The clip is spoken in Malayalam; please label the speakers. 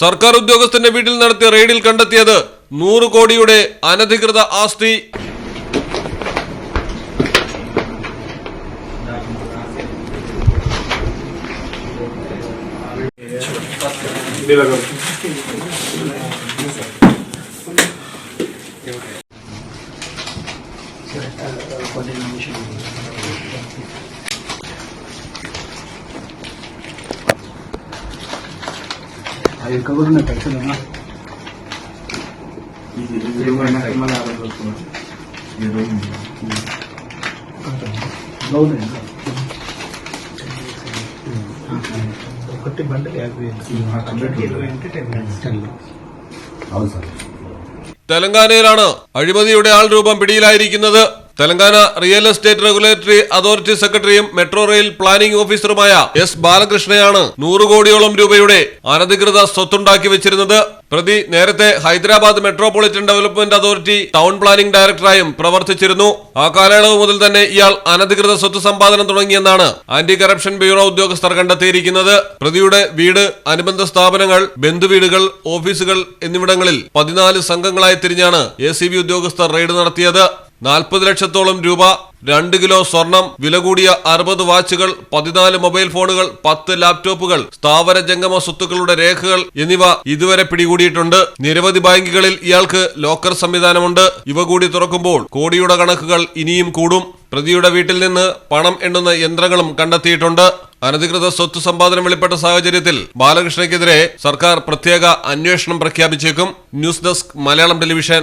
Speaker 1: സർക്കാർ ഉദ്യോഗസ്ഥന്റെ വീട്ടിൽ നടത്തിയ റെയ്ഡിൽ കണ്ടെത്തിയത് നൂറ് കോടിയുടെ അനധികൃത ആസ്തി.
Speaker 2: ఎక్కకుండా ఖర్చులేనా ఒకటి బండి యాభై ఇరవై అంటే టెన్ టెన్
Speaker 3: అవును సార్
Speaker 1: തെലങ്കാനയിലാണ് അഴിമതിയുടെ ആൾ രൂപം പിടിയിലായിരിക്കുന്നത് Telangana real estate regulatory authority സെക്രട്ടറിയും മെട്രോ റെയിൽ പ്ലാനിംഗ് ഓഫീസറുമായ എസ് ബാലകൃഷ്ണയാണ് നൂറ് കോടിയോളം രൂപയുടെ അനധികൃത സ്വത്തുണ്ടാക്കി വെച്ചിരുന്നത്. പ്രതി നേരത്തെ Hyderabad metropolitan development authority town planning ഡയറക്ടറായും പ്രവർത്തിച്ചിരുന്നു. ആ കാലയളവ് മുതൽ തന്നെ ഇയാൾ അനധികൃത സ്വത്ത് സമ്പാദനം തുടങ്ങിയെന്നാണ് ആന്റി കറപ്ഷൻ ബ്യൂറോ ഉദ്യോഗസ്ഥർ കണ്ടെത്തിയിരിക്കുന്നത്. പ്രതിയുടെ വീട് അനുബന്ധ സ്ഥാപനങ്ങൾ ബന്ധുവീടുകൾ ഓഫീസുകൾ എന്നിവിടങ്ങളിൽ പതിനാല് സംഘങ്ങളായി തിരിഞ്ഞാണ് എ ഉദ്യോഗസ്ഥർ റെയ്ഡ് നടത്തിയത്. നാൽപ്പത് ലക്ഷത്തോളം രൂപ രണ്ട് കിലോ സ്വർണം വില കൂടിയ അറുപത് വാച്ചുകൾ പതിനാല് മൊബൈൽ ഫോണുകൾ പത്ത് ലാപ്ടോപ്പുകൾ സ്ഥാവര ജംഗമ സ്വത്തുക്കളുടെ രേഖകൾ എന്നിവ ഇതുവരെ പിടികൂടിയിട്ടുണ്ട്. നിരവധി ബാങ്കുകളിൽ ഇയാൾക്ക് ലോക്കർ സംവിധാനമുണ്ട്. ഇവ കൂടി തുറക്കുമ്പോൾ കോടിയുടെ കണക്കുകൾ ഇനിയും കൂടും. പ്രതിയുടെ വീട്ടിൽ നിന്ന് പണം എണ്ണുന്ന യന്ത്രങ്ങളും കണ്ടെത്തിയിട്ടുണ്ട്. അനധികൃത സ്വത്ത് സമ്പാദനം വെളിപ്പെട്ട സാഹചര്യത്തിൽ ബാലകൃഷ്ണയ്ക്കെതിരെ സർക്കാർ പ്രത്യേക അന്വേഷണം പ്രഖ്യാപിച്ചേക്കും. News desk Malayalam television.